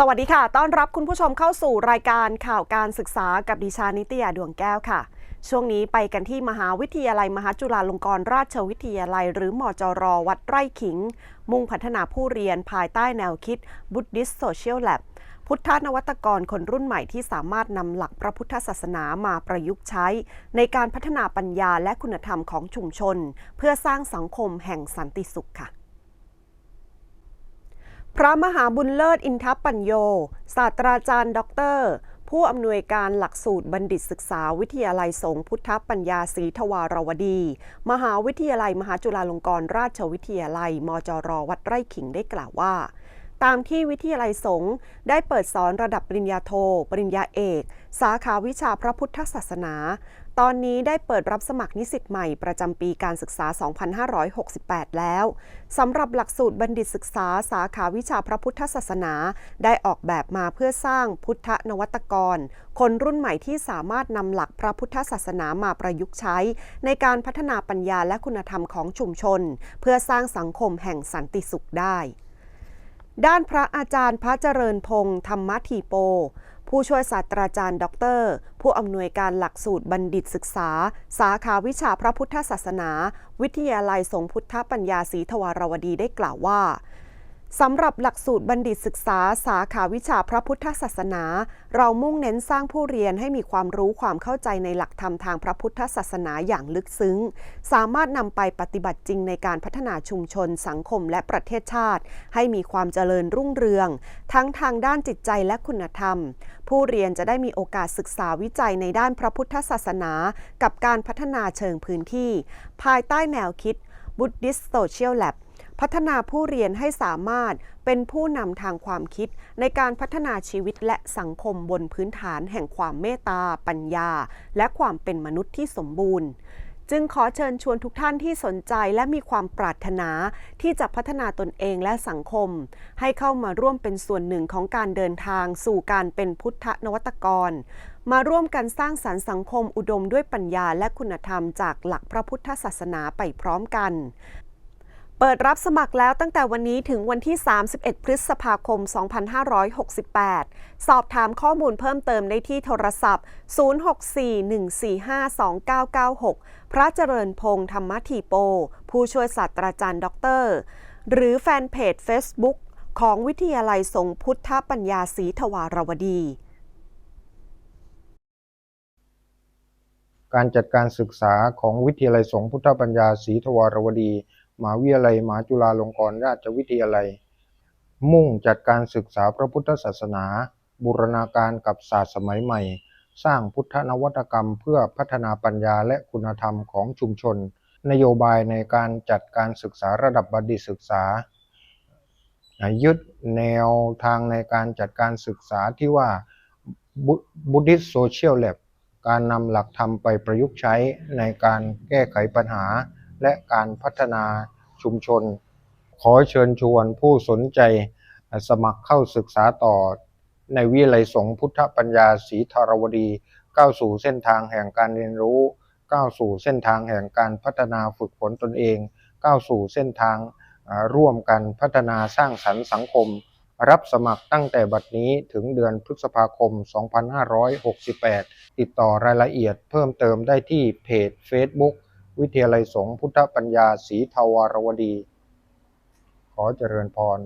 สวัสดีค่ะ ต้อนรับคุณผู้ชมเข้าสู่รายการข่าวการศึกษากับดิชานิตยาดวงแก้วค่ะ ช่วงนี้ไปกันที่มหาวิทยาลัยมหาจุฬาลงกรณราชวิทยาลัย หรือมจรวัดไร่ขิง มุ่งพัฒนาผู้เรียนภายใต้แนวคิด Buddhist Social Lab พุทธนวัตกรคนรุ่นใหม่ที่สามารถนำหลักพระพุทธศาสนามาประยุกต์ใช้ ในการพัฒนาปัญญาและคุณธรรมของชุมชน เพื่อสร้างสังคมแห่งสันติสุขค่ะ พระมหาบุญเลิศอินทปัญโย ศาสตราจารย์ด็อกเตอร์ ผู้อำนวยการหลักสูตรบัณฑิตศึกษาวิทยาลัยสงฆ์พุทธปัญญาศรีทวารวดี มหาวิทยาลัยมหาจุฬาลงกรณราชวิทยาลัย มจรวัดไร่ขิงได้กล่าวว่า ตามที่วิทยาลัยสงฆ์ได้เปิดสอนระดับปริญญาโท ปริญญาเอก สาขาวิชาพระพุทธศาสนา ตอนนี้ได้เปิดรับสมัครนิสิตใหม่ประจำปีการศึกษา 2568 แล้ว สำหรับหลักสูตรบัณฑิตศึกษาสาขาวิชาพระพุทธศาสนา ได้ออกแบบมาเพื่อสร้างพุทธนวัตกร คนรุ่นใหม่ที่สามารถนำหลักพระพุทธศาสนามาประยุกต์ใช้ ในการพัฒนาปัญญาและคุณธรรมของชุมชน เพื่อสร้างสังคมแห่งสันติสุขได้ ด้านพระอาจารย์พระเจริญพงศ์ธรรมทีโป ผู้ช่วยศาสตราจารย์ด็อกเตอร์ ผู้อำนวยการหลักสูตรบัณฑิตศึกษา สาขาวิชาพระพุทธศาสนา วิทยาลัยสงฆ์พุทธปัญญาศรีทวารวดีได้กล่าวว่า สำหรับหลักสูตรบัณฑิตศึกษาสาขาวิชาพระพุทธศาสนา เรามุ่งเน้นสร้างผู้เรียนให้มีความรู้ความเข้าใจในหลักธรรมทางพระพุทธศาสนาอย่างลึกซึ้ง สามารถนำไปปฏิบัติจริงในการพัฒนาชุมชน สังคมและประเทศชาติ ให้มีความเจริญรุ่งเรือง ทั้งทางด้านจิตใจและคุณธรรม ผู้เรียนจะได้มีโอกาสศึกษาวิจัยในด้านพระพุทธศาสนา กับการพัฒนาเชิงพื้นที่ ภายใต้แนวคิด Buddhist Social Lab พัฒนาผู้เรียนให้สามารถเป็นผู้นำทางความคิด ในการพัฒนาชีวิตและสังคมบนพื้นฐานแห่งความเมตตา ปัญญา และความเป็นมนุษย์ที่สมบูรณ์จึงขอเชิญชวนทุกท่านที่สนใจและมีความปรารถนา ที่จะพัฒนาตนเองและสังคม ให้เข้ามาร่วมเป็นส่วนหนึ่งของการเดินทางสู่การเป็นพุทธนวัตกร มาร่วมกันสร้างสรรค์สังคมอุดมด้วยปัญญาและคุณธรรมจากหลักพระพุทธศาสนาไปพร้อมกัน เปิดรับสมัครแล้วตั้งแต่วันนี้ถึงวันที่ 31 พฤษภาคม 2568 สอบถามข้อมูลเพิ่มเติมได้ที่โทรศัพท์ 0641452996 พระเจริญพงศ์ธรรมทีโป ผู้ช่วยศาสตราจารย์ด็อกเตอร์ หรือแฟนเพจ Facebook ของวิทยาลัยสงพุทธปัญญาศรีทวารวดี การจัดการศึกษาของวิทยาลัยสงพุทธปัญญาศรีทวารวดี มหาวิทยาลัยมหาจุฬาลงกรณราชวิทยาลัย มุ่งจัดการศึกษาพระพุทธศาสนา บูรณาการกับศาสตร์สมัยใหม่ สร้างพุทธนวัตกรรมเพื่อพัฒนาปัญญาและคุณธรรมของชุมชน นโยบายในการจัดการศึกษาระดับบัณฑิตศึกษา ยึดแนวทางในการจัดการศึกษาที่ว่า Buddhist Social Lab การนำหลักธรรมไปประยุกต์ใช้ในการแก้ไขปัญหา และการพัฒนาชุมชน ขอเชิญชวนผู้สนใจสมัครเข้าศึกษาต่อ ในวิทยาลัยสงพุทธปัญญาศรีธารวดีก้าวสู่เส้นทางแห่งการเรียนรู้ก้าวสู่เส้นทางแห่งการพัฒนาฝึกฝนตนเองก้าวสู่เส้นทางร่วมกันพัฒนาสร้างสรรค์สังคม รับสมัครตั้งแต่บัดนี้ถึงเดือนพฤษภาคม 2568 ติดต่อรายละเอียดเพิ่มเติมได้ที่เพจ Facebook วิทยาลัยสงฆ์พุทธปัญญาศรีทวารวดี ขอเจริญพร